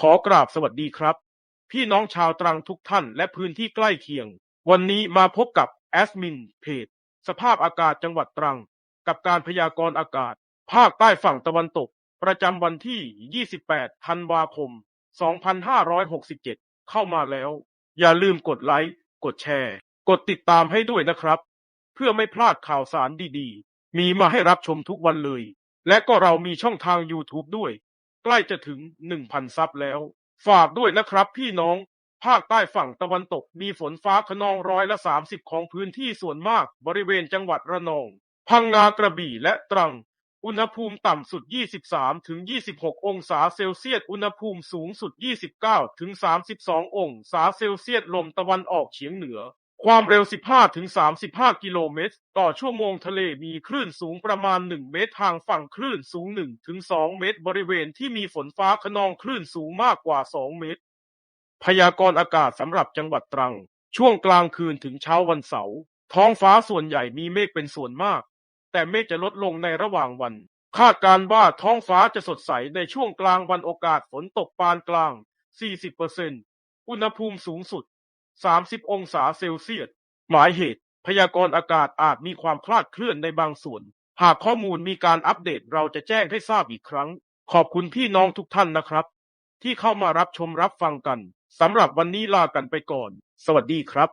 ขอกราบสวัสดีครับ พี่น้องชาวตรังทุกท่านและพื้นที่ใกล้เคียง วันนี้มาพบกับแอดมินเพจสภาพอากาศจังหวัดตรัง กับการพยากรณ์อากาศ ภาคใต้ฝั่งตะวันตก ประจำวันที่ 28 ธันวาคม 2567 เข้ามาแล้ว อย่าลืมกดไลค์ กดแชร์ กดติดตามให้ด้วยนะครับ เพื่อไม่พลาดข่าวสารดีๆ มีมาให้รับชมทุกวันเลย และก็เรามีช่องทาง YouTube ด้วย ใกล้จะถึง1,000ซับแล้ว ฝากด้วยนะครับพี่น้อง ภาคใต้ฝั่งตะวันตกมีฝนฟ้าขนองร้อยละ30ของพื้นที่ส่วนมากบริเวณจังหวัดระนอง พังงากระบี่และตรัง อุณหภูมิต่ำสุด 23ถึง26 องศาเซลเซียส อุณหภูมิสูงสุด 29ถึง32 องศาเซลเซียส ลมตะวันออกเฉียงเหนือ ความเร็ว 15ถึง35 กิโลเมตร ต่อชั่วโมงทะเลมีคลื่นสูงประมาณ 1 เมตรทางฝั่งคลื่นสูง1ถึง2เมตร บริเวณที่มีฝนฟ้าขนองคลื่นสูงมากกว่า 2 เมตร พยากรณ์อากาศสำหรับจังหวัดตรัง ช่วงกลางคืนถึงเช้าวันเสาร์ท้องฟ้าส่วนใหญ่มีเมฆเป็นส่วนมาก แต่เมฆจะลดลงในระหว่างวัน คาดการว่าท้องฟ้าจะสดใสในช่วงกลางวันโอกาสฝนตกปานกลาง 40%อุณหภูมิสูงสุด 30องศาเซลเซียส หมายเหตุ พยากรณ์อากาศอาจมีความคลาดเคลื่อนในบางส่วน หากข้อมูลมีการอัปเดตเราจะแจ้งให้ทราบอีกครั้ง ขอบคุณพี่น้องทุกท่านนะครับ ที่เข้ามารับชมรับฟังกันสำหรับวันนี้ลากันไปก่อน สวัสดีครับ